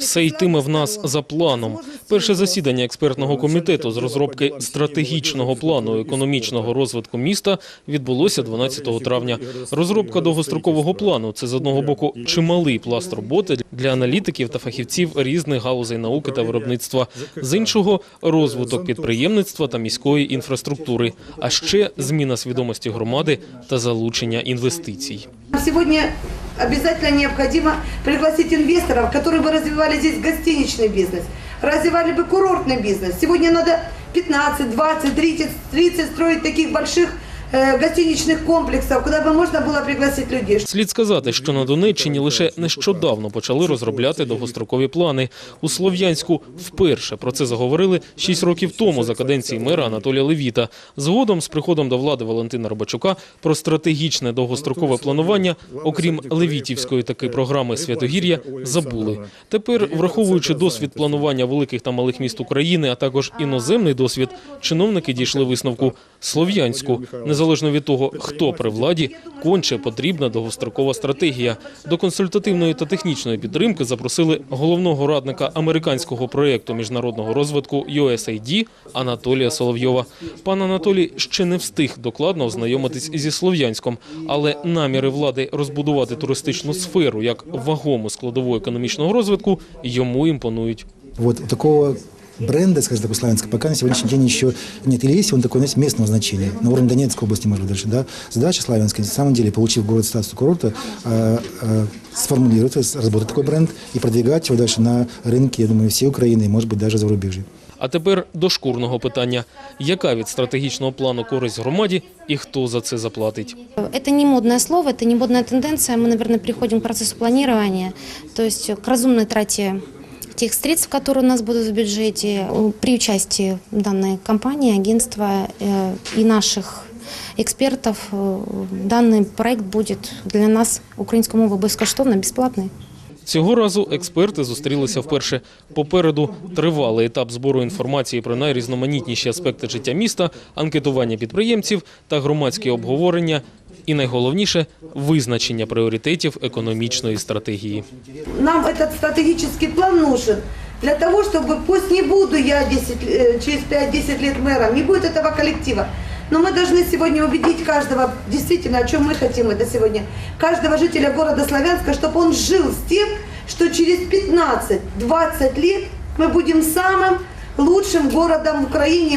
Все йтиме в нас за планом. Перше засідання експертного комітету з розробки стратегічного плану економічного розвитку міста відбулося 12 травня. Розробка довгострокового плану це з одного боку чималий пласт роботи для аналітиків та фахівців різних галузей науки та виробництва. З іншого розвиток підприємництва та міської інфраструктури, а ще зміна свідомості громади та залучення інвестицій. Сегодня обязательно необходимо пригласить инвесторов, которые бы развивали здесь гостиничный бизнес, развивали бы курортный бизнес. Сегодня надо 15, 20, 30, 30 строить таких больших э, гостиничных комплексов, куда бы можно было пригласить людей. Слід сказати, що на Донеччині лише нещодавно почали розробляти довгострокові плани. У Слов'янську вперше про це заговорили шість років тому за каденції мера Анатолія Левіта. Згодом, з приходом до влади Валентина Рибачука, про стратегічне довгострокове планування, окрім Левітівської таки програми Святогір'я, забули. Тепер, враховуючи досвід планування великих та малих міст України, а також іноземний досвід, чиновники дійшли висновку Слов'янську. Незалежно від того, хто при владі, конче потрібна довгострокова стратегія. До консультативної та технічної підтримки запросили головного радника американського проєкту міжнародного розвитку USAID Анатолія Соловйова. Пан Анатолій ще не встиг докладно ознайомитись зі Слов'янськом, але наміри влади розбудувати туристичну сферу як вагому складову економічного розвитку йому імпонують. Вот такого бренда, скажем так, у Славянска пока на сегодняшний день еще нет. Или есть он такой, знаете, местного значения, на уровне Донецкой области, может быть, даже, да. Задача Славянска, на самом деле, получив город статус курорта, э, э, сформулировать, разработать такой бренд и продвигать его дальше на рынке, я думаю, всей Украины и, может быть, даже зарубежья. А тепер до шкурного питання: яка від стратегічного плану користь громаді і хто за це заплатить? Это не модное слово, это не модная тенденция. Мы, наверное, приходим к процессу планирования, то есть к разумной трате тех средств, которые у нас будут в бюджете. При участии данной компании, агентства э, и наших экспертов э, данный проект будет для нас, украинскую мову, безкоштовно, бесплатный. Цього разу експерти зустрілися вперше. Попереду тривалий етап збору інформації про найрізноманітніші аспекти життя міста, анкетування підприємців та громадські обговорення. І найголовніше визначення пріоритетів економічної стратегії. Нам этот стратегический план нужен для того, чтобы пусть не буду я 10, э, через 5-10 лет мэром, не будет этого коллектива. Но мы должны сегодня убедить каждого, действительно, о чем мы хотим это сегодня, каждого жителя города Славянска, чтобы он жил с тем, что через 15-20 лет мы будем самым лучшим городом в Украине.